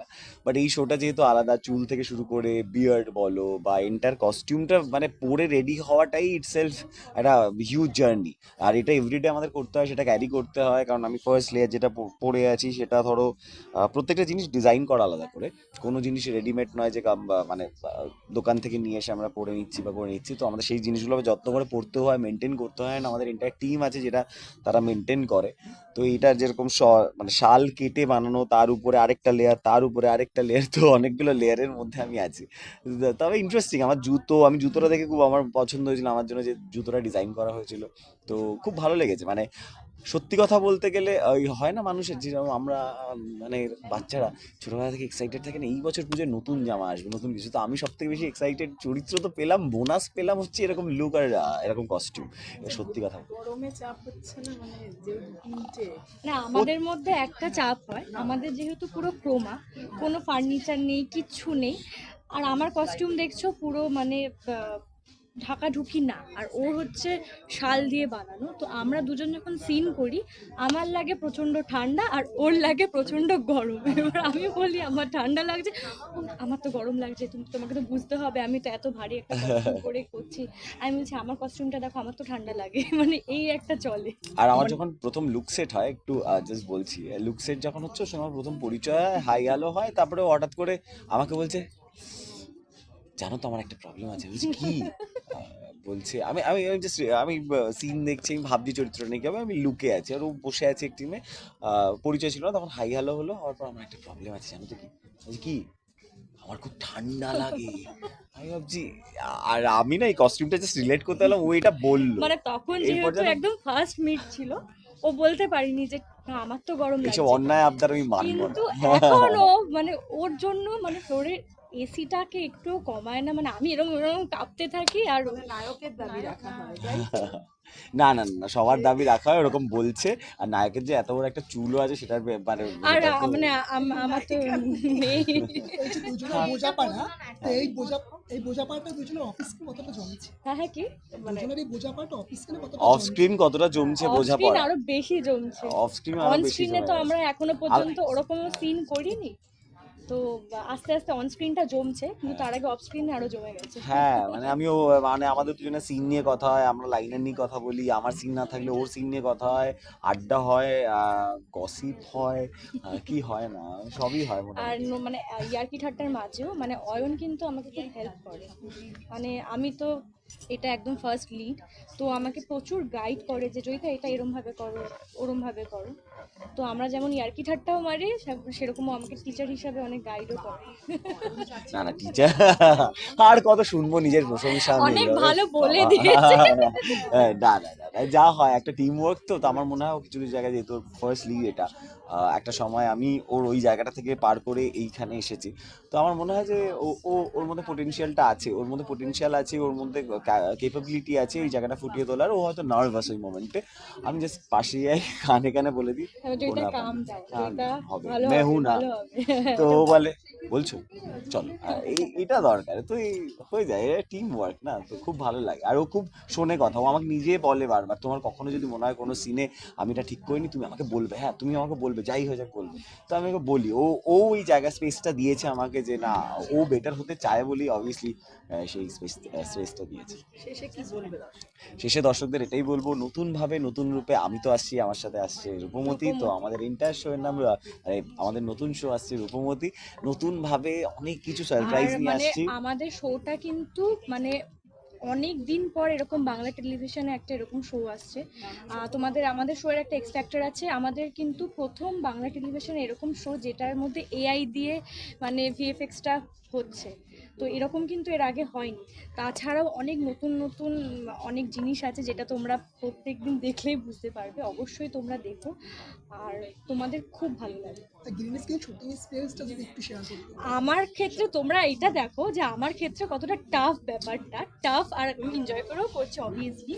না। বাট এই শোটা যেহেতু আলাদা, চুল থেকে শুরু করে বিয়ার্ড বলো বা এন্টার কস্টিউমটা মানে পরে রেডি হওয়াটাই ইটসেলফ একটা হিউজ জার্নি আর এটা এভরিডে আমাদের করতে হয়, সেটা ক্যারি করতে হয়। কারণ আমি ফার্স্ট লেয়ার যেটা পরে আছি, সেটা ধরো প্রত্যেকটা জিনিস ডিজাইন করা আলাদা করে। কোনো জিনিস রেডিমেড নয় যে মানে দোকান থেকে নিয়ে এসে আমরা পরে নিচ্ছি বা করে নিচ্ছি। তো আমাদের সেই জিনিসগুলো যত্ন করে পড়তে হয় মেনটেন করতে হয়। আমাদের এন্টার টিম আছে যেটা তারা মেনটেন করে। তো এটা যেরকম মানে শাল কেটে বানানো, তার উপরে আরেকটা লেয়ার তার উপরে আরেকটা লেয়ার তো অনেকগুলো লেয়ারের মধ্যে আমি আছি। তবে ইন্টারেস্টিং আমার জুতো, আমি জুতোটা দেখে খুব আমার পছন্দ হয়েছিল, আমার জন্য যে জুতোটা ডিজাইন করা হয়েছিল। তো খুব ভালো লেগেছে মানে সত্যি কথা বলতে গেলে ওই হয় না মানুষের যেরকম আমরা মানে বাচ্চারা ছোটবেলা থেকে এক্সাইটেড থাকে না এই বছর পুজোয় নতুন জামা আসবে নতুন কিছু। তো আমি সব থেকে বেশি এক্সাইটেড চরিত্র তো পেলাম বোনাস পেলাম হচ্ছে এরকম লুক আর এরকম কস্টিউম সত্যি কথা গরমে চাপ হচ্ছে না মানে না আমাদের মধ্যে একটা চাপ হয়। আমাদের যেহেতু পুরো ক্রোমা কোনো ফার্নিচার নেই কিচ্ছু নেই। আর আমার কস্টিউম দেখছ পুরো মানে আহ, ঢাকাঢুকি না। আর ওর হচ্ছে শাল দিয়ে বানানো। তো আমরা দুজন যখন সিন করি আমার লাগে প্রচণ্ড ঠান্ডা আর ওর লাগে প্রচণ্ড গরম। এবার আমি বলি আমার ঠান্ডা লাগছে। আমার তো গরম লাগছে তুমি তোমাকে তো বুঝতে হবে আমি তো এত ভারী একটা করে করছি। আমি বলছি আমার কস্টিউমটা দেখো আমার তো ঠান্ডা লাগে। মানে এই একটা চলে। আর আমার যখন প্রথম লুক সেট হয় একটু জাস্ট বলছি লুক সেট যখন হচ্ছে আমার প্রথম পরিচয় হাই আলো হয় তারপরে হঠাৎ করে আমাকে বলছে জানো তো আমার একটা প্রবলেম আছে। বলছি কি? বলছে আমি আমি জাস্ট আমি সিন দেখছি আমি ভাবছি চরিত্র নেই কি আমি লুকে আছি। আর ও বসে আছে এক টিমে পরিচয় ছিল না তখন হাই হ্যালো হলো হওয়ার পর আমার একটা প্রবলেম আছে জানো তো কি? বলছি কি? আমার খুব ঠান্ডা লাগে। আমি ভাবছি আর আমি না এই কস্টিউমটা জাস্ট রিলেট করতে পারলাম ও এটা বলল। মানে তখন যেহেতু একদম ফার্স্ট মিট ছিল ও বলতে পারিনি যে আমার তো গরম এইসব লাগছে। অন্যায় আবদার আমি মানবো কিন্তু না এখন ও মানে ওর জন্য মানে ফ্লোরের এসিটাকে একটু কমায় না মানে আমি এরকম এরকম কাঁপতে থাকি আর মানে নায়কের দাবি রাখা হয় না না না সবার দাবি রাখা হয় ওরকম বলছে। আর নায়কের যে এত বড় একটা চুলও আছে সেটার বে- মানে আর মানে আমার তো নেই এই যে দুজনের বোঝাপড়া তো এই বোঝা এই বোঝাপড়াটা দুজনের অফিসকে কতটা জমেছে? হ্যাঁ হ্যাঁ কি? দুজনের এই বোঝাপড়াটা অফিস কতটা অফ স্ক্রিন কতটা জমছে অফ বোঝা আরও বেশি জমছে। অফ স্ক্রিন অন আরও বেশি তো আমরা এখনও পর্যন্ত ওরকম সিন করিনি। তো আস্তে আস্তে অন স্ক্রিনটা জমছে কিন্তু তার আগে অফ স্ক্রিনে আরও জমে গেছে। হ্যাঁ মানে আমিও মানে আমাদের দুজনের সিন নিয়ে কথা হয় আমরা লাইনের নিয়ে কথা বলি আমার সিন না থাকলে ওর সিন নিয়ে কথা হয় আড্ডা হয় গসিপ হয় কি হয় না সবই হয় আর মানে ইয়ার্কি ঠাট্টার মাঝেও মানে অয়ন কিন্তু আমাকে খুব হেল্প করে। মানে আমি তো এটা একদম ফার্স্ট লিড তো আমাকে প্রচুর গাইড করে যে জয়িতা এটা এরমভাবে করো ওরমভাবে করো। তো আমরা যেমন ইয়ার্কি ঠাট্টাও মারি সেরকমও আমাকে টিচার হিসাবে অনেক গাইডও করে। না না টিচার আর কত শুনব নিজের প্রশংসা অনেক ভালো বলে দিয়েছে। হ্যাঁ, না না না যা হয় একটা টিম ওয়ার্ক তো তো আমার মনে হয় কিছু কিছু জায়গায় যেহেতু ফার্স্ট লিগ এটা একটা সময় আমি ওর ওই জায়গাটা থেকে পার করে এইখানে এসেছি। তো আমার মনে হয় যে ও ও ওর মধ্যে পোটেনশিয়ালটা আছে ওর মধ্যে পোটেনশিয়াল আছে ওর মধ্যে ক্যাপাবিলিটি আছে ওই জায়গাটা ফুটিয়ে তোলার। ও হয়তো নার্ভাস ওই মোমেন্টে আমি জাস্ট পাশে যাই কানে কানে বলে দিই মেহুনা হ্যাঁ, তো ও বলে বলছো চলো। এটা দরকার তো এই হয়ে যায় এটা টিম ওয়ার্ক না তো খুব ভালো লাগে। আর ও খুব শোনে কথা ও আমাকে নিজে বলে বারবার তোমার কখনো যদি মনে হয় কোনো সিনে আমি এটা ঠিক করিনি তুমি আমাকে বলবে। হ্যাঁ তুমি আমাকে বলবে যাই হয়ে যাক বলবে। তো আমি ওকে বলি ও ও ওই জায়গা স্পেসটা দিয়েছে আমাকে যে না ও বেটার হতে চায় বলি অবভিয়াসলি সেই স্পেস স্পেসটা দিয়েছে। শেষে দর্শকদের এটাই বলব নতুন ভাবে নতুন রূপে আমি তো আসছি আমার সাথে আসছে রূপমতি। তো আমাদের ইন্টার শো এর নাম আমাদের নতুন শো আসছে রূপমতি। নতুন ভাবে অনেক কিছু সারপ্রাইজ নিয়ে মানে আসছি। আমাদের শোটা কিন্তু মানে অনেক দিন পর এরকম বাংলা টেলিভিশনে একটা এরকম শো আসছে। তোমাদের আমাদের শো এর একটা এক্সট্রাক্টর আছে। আমাদের কিন্তু প্রথম বাংলা টেলিভিশনে এরকম শো যেটার মধ্যে এআই দিয়ে মানে ভিএফএক্সটা হচ্ছে। তো এরকম কিন্তু এর আগে হয়নি। তাছাড়াও অনেক নতুন নতুন অনেক জিনিস আছে যেটা তোমরা প্রত্যেক দিন দেখলেই বুঝতে পারবে। অবশ্যই তোমরা দেখো। আর তোমাদের খুব ভালো করতে আমার ক্ষেত্রে তোমরা এটা দেখো যে আমার ক্ষেত্রে কতটা টাফ ব্যাপারটা। টাফ আর এনজয় করেও করছে অবভিয়াসলি